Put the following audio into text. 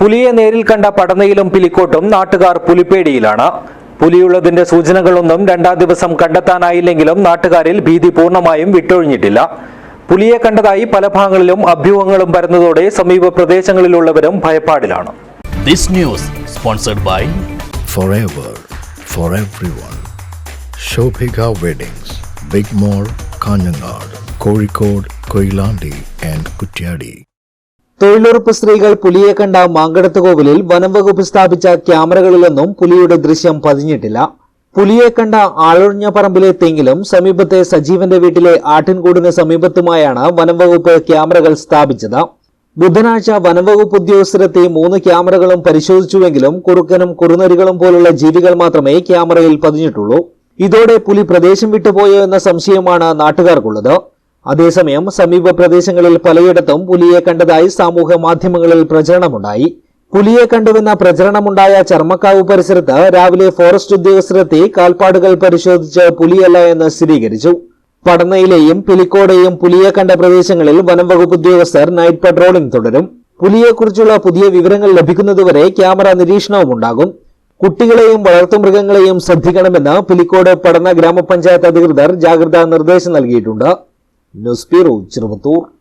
പുലിയെ നേരിൽ കണ്ട പടനയിലും പിലിക്കോട്ടും നാട്ടുകാർ പുലിപ്പേടിയിലാണ് പുലിയുള്ളതിന്റെ സൂചനകളൊന്നും രണ്ടാം ദിവസം കണ്ടെത്താനായില്ലെങ്കിലും നാട്ടുകാരിൽ ഭീതി പൂർണമായും വിട്ടൊഴിഞ്ഞിട്ടില്ല പുലിയെ കണ്ടതായി പല ഭാഗങ്ങളിലും അഭ്യൂഹങ്ങളും പരന്നതോടെ സമീപ പ്രദേശങ്ങളിലുള്ളവരും ഭയപ്പാടിലാണ് This news sponsored by forever for everyone. Shobhika Weddings, Big Mall, Kanyanad, Kozhikode, Koilandi and Kutyadi. തൊഴിലുറപ്പ് സ്ത്രീകൾ പുലിയെ കണ്ട മാങ്കടത്ത് കോവിലിൽ വനം വകുപ്പ് സ്ഥാപിച്ച ക്യാമറകളിലൊന്നും പുലിയുടെ ദൃശ്യം പതിഞ്ഞിട്ടില്ല. പുലിയെ കണ്ട ആളൊഴിഞ്ഞ പറമ്പിലെ തെങ്ങിലും സമീപത്തെ സജീവന്റെ വീട്ടിലെ ആട്ടിൻകൂടിന് സമീപത്തുമായാണ് വനംവകുപ്പ് ക്യാമറകൾ സ്ഥാപിച്ചത്. ബുധനാഴ്ച വനംവകുപ്പ് ഉദ്യോഗസ്ഥരെത്തി മൂന്ന് ക്യാമറകളും പരിശോധിച്ചുവെങ്കിലും കുറുക്കനും കുറുനരികളും പോലുള്ള ജീവികൾ മാത്രമേ ക്യാമറയിൽ പതിഞ്ഞിട്ടുള്ളൂ. ഇതോടെ പുലി പ്രദേശം വിട്ടുപോയോ എന്ന സംശയമാണ് നാട്ടുകാർക്കുള്ളത്. അതേസമയം സമീപ പ്രദേശങ്ങളിൽ പലയിടത്തും പുലിയെ കണ്ടതായി സാമൂഹ്യ മാധ്യമങ്ങളിൽ പ്രചരണമുണ്ടായി. പുലിയെ കണ്ടുവെന്ന പ്രചരണമുണ്ടായ ചർമ്മക്കാവ് പരിസരത്ത് രാവിലെ ഫോറസ്റ്റ് ഉദ്യോഗസ്ഥരെത്തി കാൽപ്പാടുകൾ പരിശോധിച്ച് പുലിയല്ല എന്ന് സ്ഥിരീകരിച്ചു. പടന്നയിലെയും പിലിക്കോടെയും പുലിയെ കണ്ട പ്രദേശങ്ങളിൽ വനംവകുപ്പ് ഉദ്യോഗസ്ഥർ നൈറ്റ് പട്രോളിംഗ് തുടരും. പുലിയെക്കുറിച്ചുള്ള പുതിയ വിവരങ്ങൾ ലഭിക്കുന്നതുവരെ ക്യാമറ നിരീക്ഷണവും ഉണ്ടാകും കുട്ടികളെയും വളർത്തുമൃഗങ്ങളെയും ശ്രദ്ധിക്കണമെന്ന് പിലിക്കോട് പടന്ന ഗ്രാമപഞ്ചായത്ത് അധികൃതർ ജാഗ്രതാ നിർദ്ദേശം നൽകിയിട്ടുണ്ട്. Несперу Червотур,